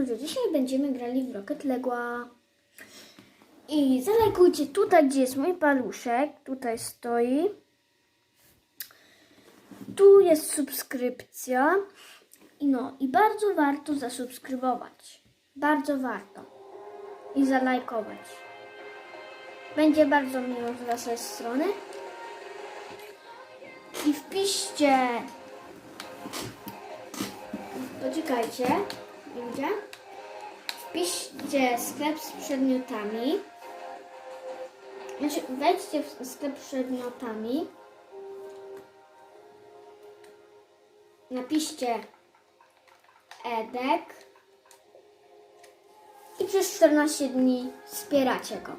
Dobrze, dzisiaj będziemy grali w Rocket Legła. I zalajkujcie tutaj, gdzie jest mój paluszek. Tutaj stoi. Tu jest subskrypcja. I no, i bardzo warto zasubskrybować. Bardzo warto. I zalajkować. Będzie bardzo miło z waszej strony. I wpiszcie. Poczekajcie. Wpiszcie sklep z przedmiotami. Znaczy, wejdźcie w sklep z przedmiotami. Napiszcie Edek. I przez 14 dni wspieracie go.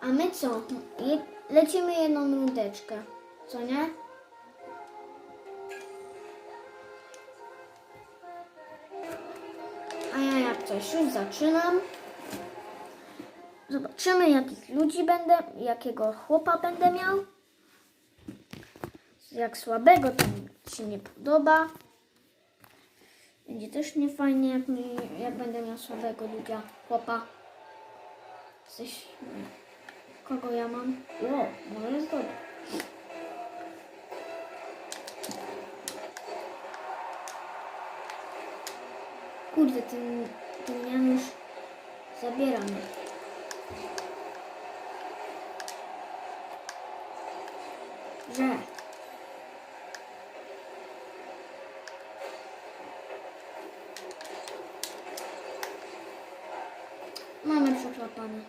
A my co? Lecimy jedną rundeczkę. Co nie? Zaczynam. Zobaczymy jakich ludzi będę, jakiego chłopa będę miał. Jak słabego to mi się nie podoba. Będzie też niefajnie, jak, mi, jak będę miał słabego ludzia, chłopa. Coś... Kogo ja mam? O, może zgodę. Kurde, ten, ten Janusz zabiera mnie. Że. Mamy przeklapane.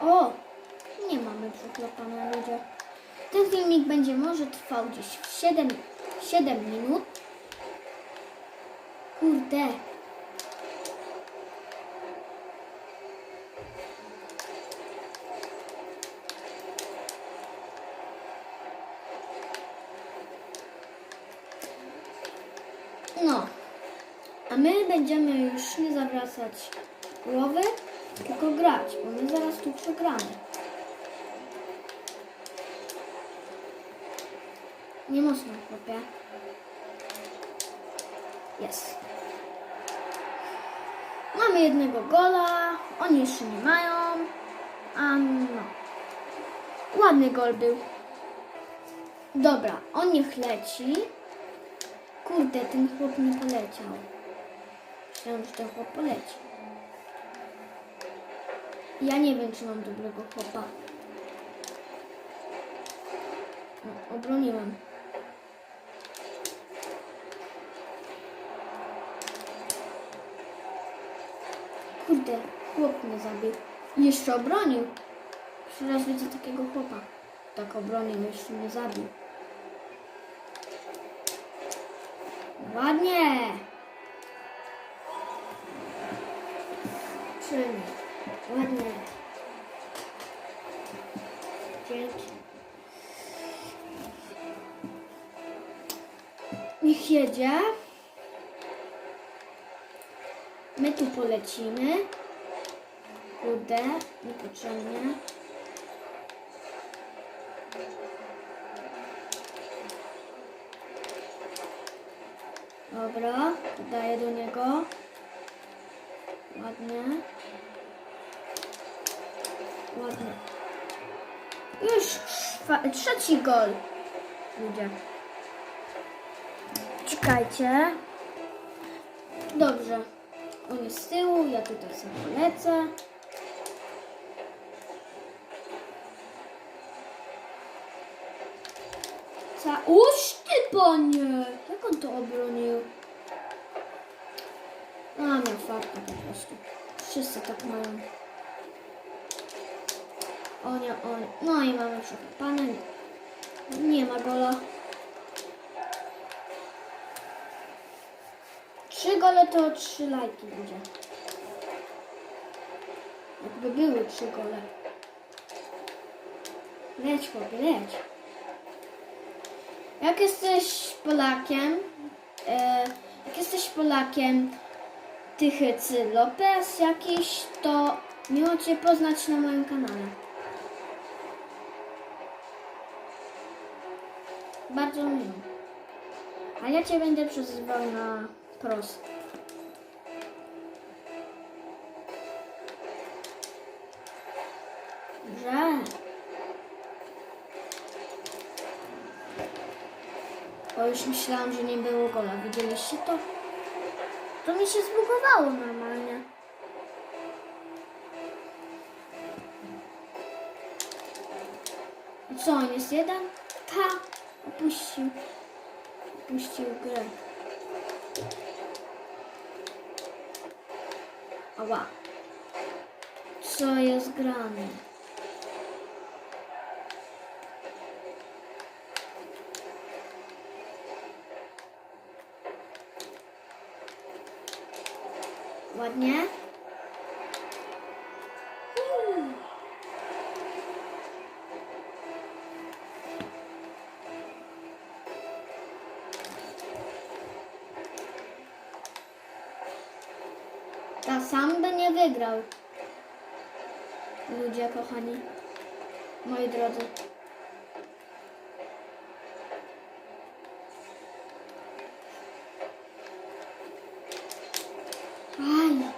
O! Nie mamy przeklapane ludzie. Ten filmik będzie może trwał gdzieś w 7, 7 minut. Kurde. No. A my będziemy już nie zawracać głowy, tylko grać, bo my zaraz tu przegramy. Nie mocno, chłopie. Jest. Mamy jednego gola, oni jeszcze nie mają. A no. Ładny gol był. Dobra, on niech leci. Kurde, ten chłop nie poleciał. Myślałem, że ten chłop poleci. Ja nie wiem, czy mam dobrego chłopa. No, obroniłem. Kurde, chłop mnie zabił. Jeszcze obronił. Pierwszy raz widzę takiego chłopa. Tak obronił, jeszcze mnie zabił. Ładnie. Przyjemnie. Ładnie. Dzięki. Niech jedzie. My tu polecimy. Kurde, niepotrzebnie. Dobra, daję do niego. Ładnie. Ładnie. Już trzeci gol. Ludzie. Czekajcie. Dobrze. On jest z tyłu, ja tutaj sobie polecę. Ca... Uż ty panie! Jak on to obronił? A, miał farta po prostu. Wszyscy tak mają. O nie, o nie. No i mamy przekopane. Nie ma gola. Gole to trzy lajki będzie. Jakby były trzy gole. Leć chłopie, leć. Jak jesteś Polakiem, e, jak jesteś Polakiem Tychycy Lopez jakiś, to miło Cię poznać na moim kanale. Bardzo miło. A ja cię będę przezywał na prost. Że. O, już myślałam, że nie było gola. Widzieliście to? To mi się zbugowało normalnie. Co, on jest jeden? Ta, opuścił. Opuścił grę. Ała. Co jest grane? Ładnie. Ta sam by nie wygrał. Ludzie kochani. Moi drodzy. Aj.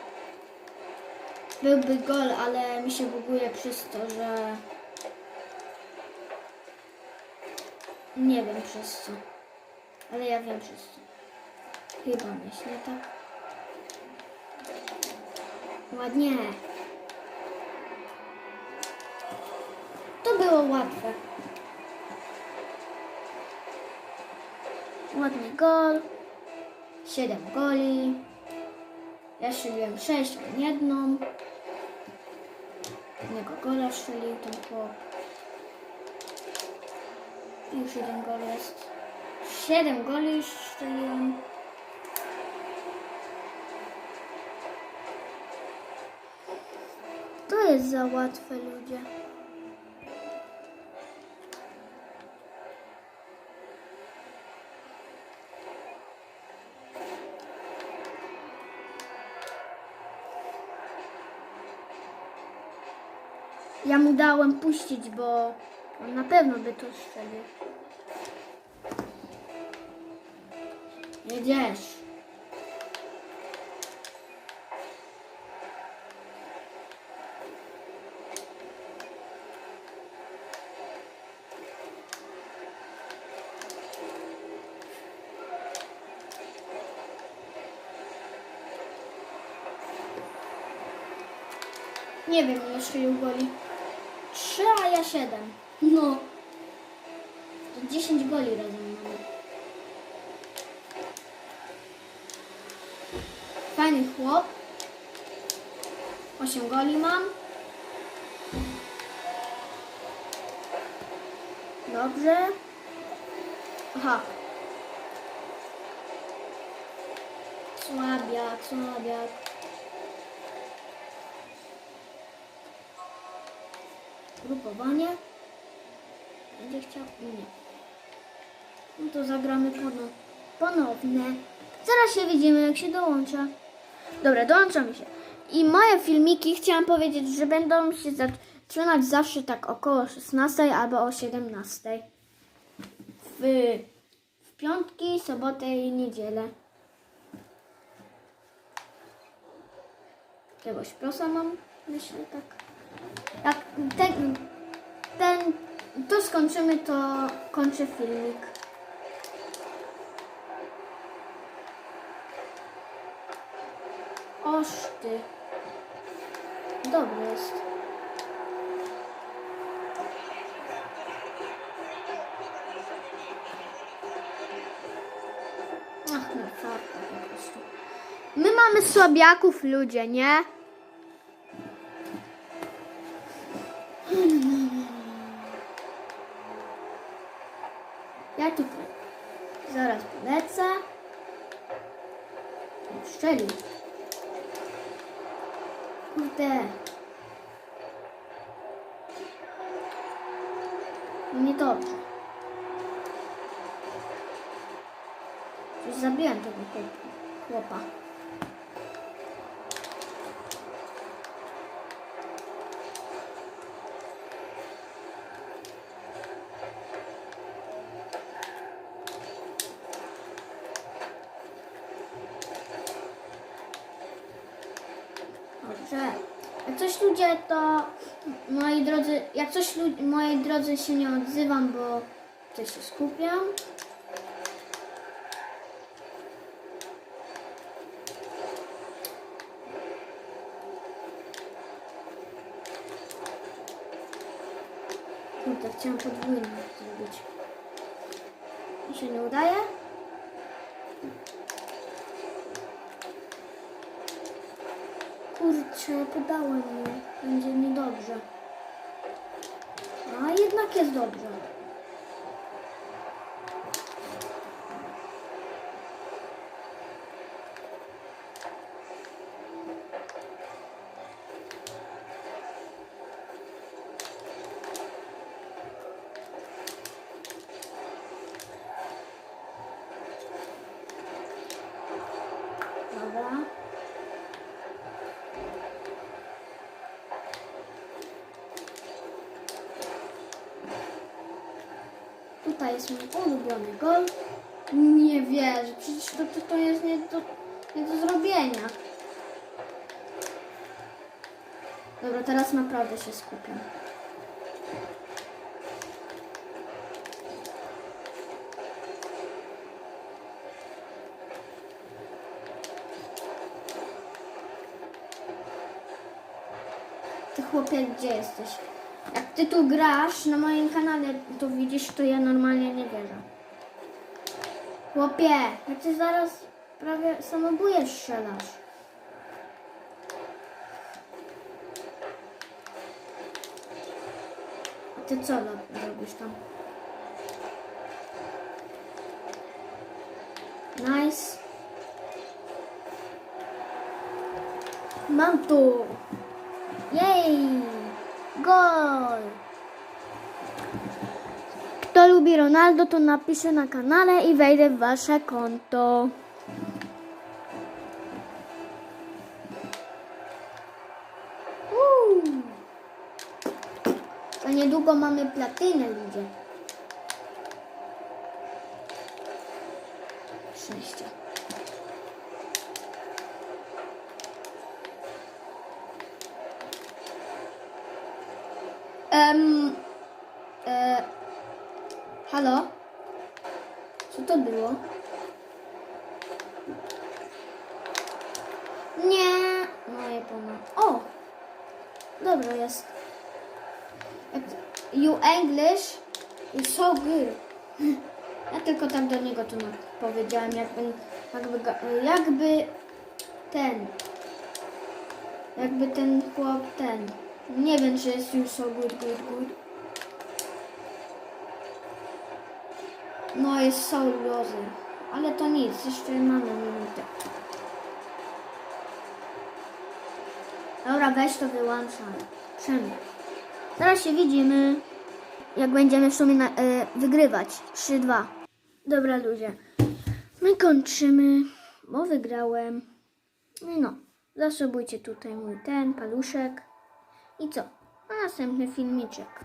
Byłby gol, ale mi się buguje przez to, że... Nie wiem przez co. Ale ja wiem przez co. Chyba myślę tak. Ładnie. To było łatwe. Ładny gol. Siedem goli. Ja strzeliłem sześć, on jedną. Jednego gola strzelił ten chłop. Już jeden gol jest. Siedem goli strzeliłem. Jest za łatwe, ludzie. Ja mu dałem puścić, bo on na pewno by to strzelił. Jedziesz. Nie wiem, ile strzelił goli. Trzy, a ja siedem. No. To 10 goli razem mamy. Fajny chłop. 8 goli mam. Dobrze. Aha. Słabiak, słabiak. Grupowanie. Będzie chciał? Nie. No to zagramy pono- ponowne. Zaraz się widzimy, jak się dołącza. Dobra, dołączamy się. I moje filmiki chciałam powiedzieć, że będą się zaczynać zawsze tak około 16 albo o 17. W, w piątki, sobotę i niedzielę. Jakiegoś prosa mam, myślę tak. Jak ten, ten, to skończymy, to kończę filmik. Oż ty. Dobry jest. Ach, no po prostu. My mamy słabiaków, ludzie, nie? Ja tutaj zaraz polecę. Strzelił. Kurde. Niedobrze. Już zabiłem tego chłop- chłopa. że jak coś ludzie, to moi drodzy, jak coś moi drodzy się nie odzywam, bo coś się skupiam. Kurde, chciałam podwójnie zrobić. Mi się nie udaje? Kurczę, podałem mu. Będzie niedobrze. A jednak jest dobrze. Dobra. Tutaj jest mój ulubiony gol. Nie wierzę, przecież to, to, to jest nie do, nie do zrobienia. Dobra, teraz naprawdę się skupiam. Ty chłopie, gdzie jesteś? Jak ty tu grasz na moim kanale, to widzisz, to ja normalnie nie wierzę. Chłopie, ja ty zaraz prawie samobójesz strzelasz. A ty co ro- robisz tam? Nice. Mam tu. Jej! Gol! Kto lubi Ronaldo, to napiszę na kanale i wejdę w wasze konto. To niedługo mamy platynę, ludzie. Szczęście. Em, e, halo? Co to było? Nie. No nie pomogę. O! Dobra jest. You English is so good. Ja tylko tak do niego to powiedziałem, jakby, jakby, jakby ten, jakby ten chłop ten. Nie wiem, czy jest już so good, good, good. No jest so lozy. Ale to nic, jeszcze mamy minutę. Dobra, weź to wyłączam. Przemyk. Zaraz się widzimy, jak będziemy w sumie na, e, wygrywać. 3-2. Dobra, ludzie. My kończymy, bo wygrałem. No, zasobujcie tutaj mój ten paluszek. I co? A następny filmiczek.